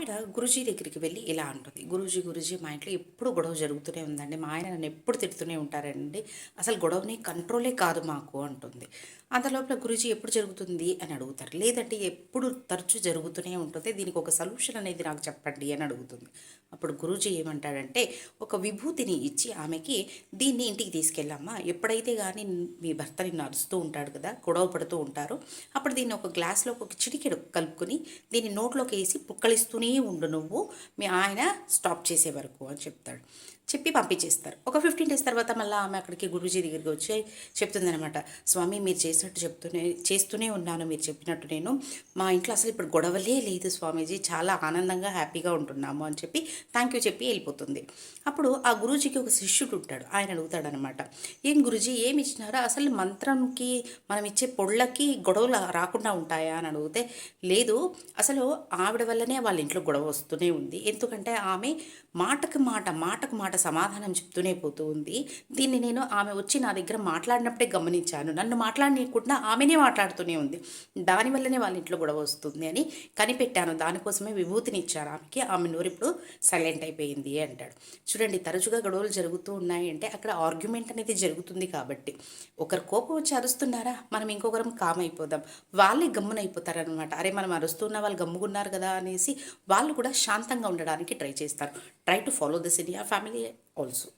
ఇక్కడ గురుజీ దగ్గరికి వెళ్ళి ఇలా అంటుంది. గురుజీ గురూజీ మా ఇంట్లో ఎప్పుడు గొడవ జరుగుతూనే ఉందండి. మా ఆయన నన్ను ఎప్పుడు తిడుతూనే ఉంటారండి. అసలు గొడవని కంట్రోలే కాదు మాకు అంటుంది. అంత లోపల ఎప్పుడు జరుగుతుంది అని అడుగుతారు. లేదంటే ఎప్పుడు తరచు జరుగుతూనే ఉంటుంది. దీనికి ఒక సొల్యూషన్ అనేది నాకు చెప్పండి అని అడుగుతుంది. అప్పుడు గురూజీ ఏమంటాడంటే ఒక విభూతిని ఇచ్చి ఆమెకి దీన్ని ఇంటికి తీసుకెళ్ళమ్మా. ఎప్పుడైతే కానీ మీ భర్తని నరుస్తూ ఉంటాడు కదా గొడవ పడుతూ ఉంటారు అప్పుడు దీన్ని ఒక గ్లాస్లో ఒక చిటికెడు కలుపుకొని దీన్ని నోట్లోకి వేసి పుక్కలిస్తూనే ఉండు నువ్వు. మీ ఆయన స్టాప్ చేసే వరకు అని చెప్తాడు. చెప్పి పంపించేస్తారు. ఒక ఫిఫ్టీన్ డేస్ తర్వాత మళ్ళీ ఆమె అక్కడికి గురూజీ దగ్గరికి వచ్చి చెప్తుందనమాట స్వామి మీరు చేసినట్టు చెప్తూనే చేస్తూనే ఉన్నాను మీరు చెప్పినట్టు నేను. మా ఇంట్లో అసలు ఇప్పుడు గొడవలే లేదు స్వామీజీ. చాలా ఆనందంగా హ్యాపీగా ఉంటున్నాము అని చెప్పి థ్యాంక్ యూ చెప్పి వెళ్ళిపోతుంది. అప్పుడు ఆ గురూజీకి ఒక శిష్యుడు ఉంటాడు. ఆయన అడుగుతాడనమాట ఏం గురూజీ ఏమి ఇచ్చినారో? అసలు మంత్రంకి మనం ఇచ్చే పొళ్ళకి గొడవలు రాకుండా ఉంటాయా? అని అడిగితే లేదు. అసలు ఆవిడ వల్లనే వాళ్ళ ఇంట్లో గొడవ వస్తూనే ఉంది. ఎందుకంటే ఆమె మాటకు మాట మాటకు మాట సమాధానం చెప్తూనే పోతూ ఉంది. దీన్ని నేను ఆమె వచ్చి నా దగ్గర మాట్లాడినప్పుడే గమనించాను. నన్ను మాట్లాడనీయకుండా ఆమెనే మాట్లాడుతూనే ఉంది. దానివల్లనే వాళ్ళ ఇంట్లో గొడవ వస్తుంది అని కనిపెట్టాను. దానికోసమే విభూతిని ఇచ్చాను ఆమెకి. ఆమె నోరు ఇప్పుడు సైలెంట్ అయిపోయింది అంటాడు. చూడండి తరచుగా గొడవలు జరుగుతూ ఉన్నాయి అంటే అక్కడ ఆర్గ్యుమెంట్ అనేది జరుగుతుంది కాబట్టి. ఒకరు కోపం వచ్చి అరుస్తున్నారా? మనం ఇంకొకరం కామ్ అయిపోదాం వాళ్ళే గమ్మునైపోతారనమాట అరే మనం అరుస్తున్న వాళ్ళు గమ్ముకున్నారు కదా అనేసి వాళ్ళు కూడా శాంతంగా ఉండడానికి ట్రై చేస్తారు. Try to follow this in India family also